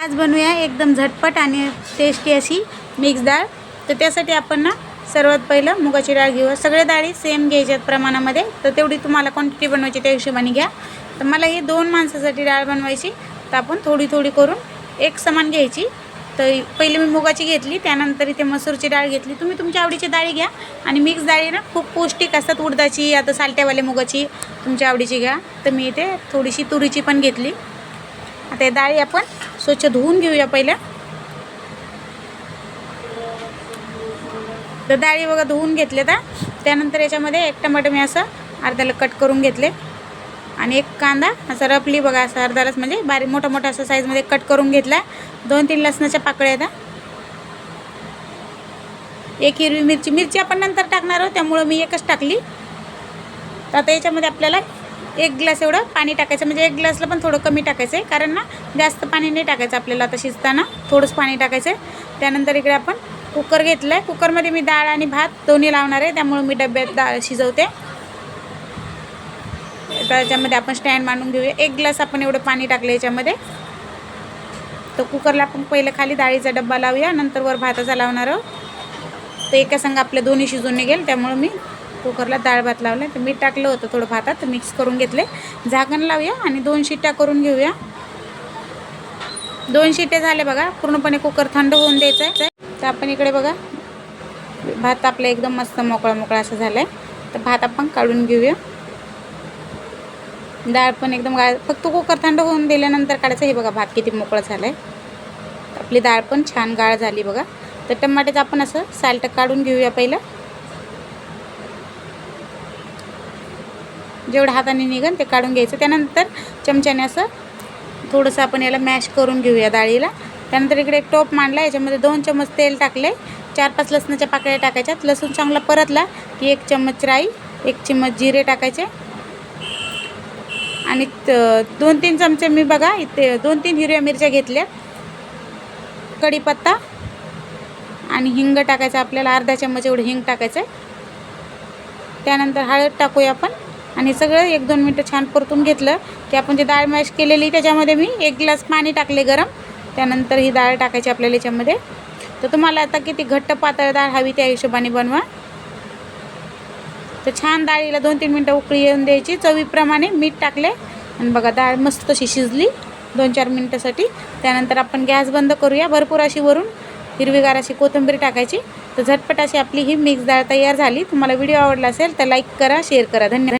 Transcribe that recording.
आज बनवूया एकदम झटपट आणि टेस्टी अशी मिक्स डाळ. तर त्यासाठी आपण ना सर्वात पहिलं मुगाची डाळ घेऊ. सगळे डाळी सेम घ्यायच्यात प्रमाणामध्ये. तर तेवढी तुम्हाला क्वांटिटी बनवायची त्या हिशोबाने घ्या. तर मला ही दोन माणसासाठी डाळ बनवायची. तर आपण थोडी थोडी करून एक समान घ्यायची. तर पहिले मी मुगाची घेतली त्यानंतर इथे मसूरची डाळ घेतली. तुम्ही तुमच्या आवडीची डाळी घ्या. आणि मिक्स डाळी ना खूप पौष्टिक असतात उडदाची आता सालट्यावाल्या मुगाची तुमच्या आवडीची घ्या. तर मी इथे थोडीशी तुरीची पण घेतली. आता डाळी आपण स्वच्छ धुवून घेऊया पहिल्या. तर डाळी बघा धुवून घेतले तर त्यानंतर याच्यामध्ये एक टमाटर मी असं अर्ध्याला कट करून घेतले. आणि एक कांदा असा रफली बघा असं अर्धालाच म्हणजे बारीक मोठा मोठा असं साईजमध्ये कट करून घेतला. दोन तीन लसणाच्या पाकळ्या आहेत एक हिरवी मिरची मिरची आपण नंतर टाकणार आहोत त्यामुळं मी एकच टाकली. तर आता याच्यामध्ये आपल्याला एक ग्लास एवढं पाणी टाकायचं. म्हणजे एक ग्लासला पण थोडं कमी टाकायचं आहे. कारण ना जास्त पाणी नाही टाकायचं आपल्याला आता शिजताना. थोडंच पाणी टाकायचं आहे. त्यानंतर इकडे आपण कुकर घेतलं आहे कुकरमध्ये मी डाळ आणि भात दोन्ही लावणार आहे. त्यामुळे मी डब्यात डाळ शिजवते. त्याच्यामध्ये आपण स्टँड मांडून घेऊया. एक ग्लास आपण एवढं पाणी टाकलं याच्यामध्ये. तर कुकरला आपण पहिलं खाली डाळीचा डब्बा लावूया. नंतर वर भाताचा लावणार आहोत. तर एका संग आपल्या दोन्ही शिजून निघेल. त्यामुळे मी कुकरला डाळ भात लावला तर मीठ टाकलं होतं थोडं भातात मिक्स करून घेतले झाकण लावूया आणि दोन शिट्ट्या करून घेऊया. दोन शिट्ट्या झाल्या बघा पूर्णपणे कुकर थंड होऊन द्यायचं आहे तर आपण इकडे बघा भात आपला एकदम मस्त मोकळा मोकळा असं झाला आहे तर भात आपण काढून घेऊया. डाळ पण एकदम गाळ फक्त कुकर थंड होऊन दिल्यानंतर काढायचं हे बघा भात किती मोकळा झाला आहे आपली डाळ पण छान गाळ झाली बघा. तर टमाट्याचं आपण असं साल्ट काढून घेऊया पहिलं. जेवढं हाताने निघन ते काढून घ्यायचं. त्यानंतर चमच्याने असं थोडंसं आपण याला मॅश करून घेऊया डाळीला. त्यानंतर इकडे एक टोप मांडला याच्यामध्ये दोन चम्मच तेल टाकले चार पाच लसणाच्या पाकळ्या टाकायच्यात. लसूण चांगला परतला की एक चम्मच राई एक चम्मच जिरे टाकायचे. आणि त- दोन तीन चमचे मी बघा इथे दोन तीन हिरव्या मिरच्या घेतल्या. कढीपत्ता आणि हिंग टाकायचं आपल्याला अर्धा चम्मच एवढं हिंग टाकायचं आहे त्यानंतर हळद टाकूया आपण. आणि सगळं एक दोन मिनटं छान परतून घेतलं की आपण जे डाळ मॅश केलेली त्याच्यामध्ये मी एक ग्लास पाणी टाकले गरम. त्यानंतर ही डाळ टाकायची आपल्याला याच्यामध्ये. तर तुम्हाला आता किती घट्ट पातळ डाळ हवी त्या हिशोबाने बनवा. तर छान डाळीला दोन तीन मिनटं उकळी येऊन द्यायची. चवीप्रमाणे मीठ टाकले. आणि बघा डाळ मस्त तशी शिजली दोन चार मिनटासाठी. त्यानंतर आपण गॅस बंद करूया. भरपूर अशी वरून हिरवीगार अशी कोथिंबीर टाकायची. तर झटपट अशी आपली ही मिक्स डाळ तयार झाली. तुम्हाला व्हिडिओ आवडला असेल तर लाईक करा शेअर करा. धन्यवाद.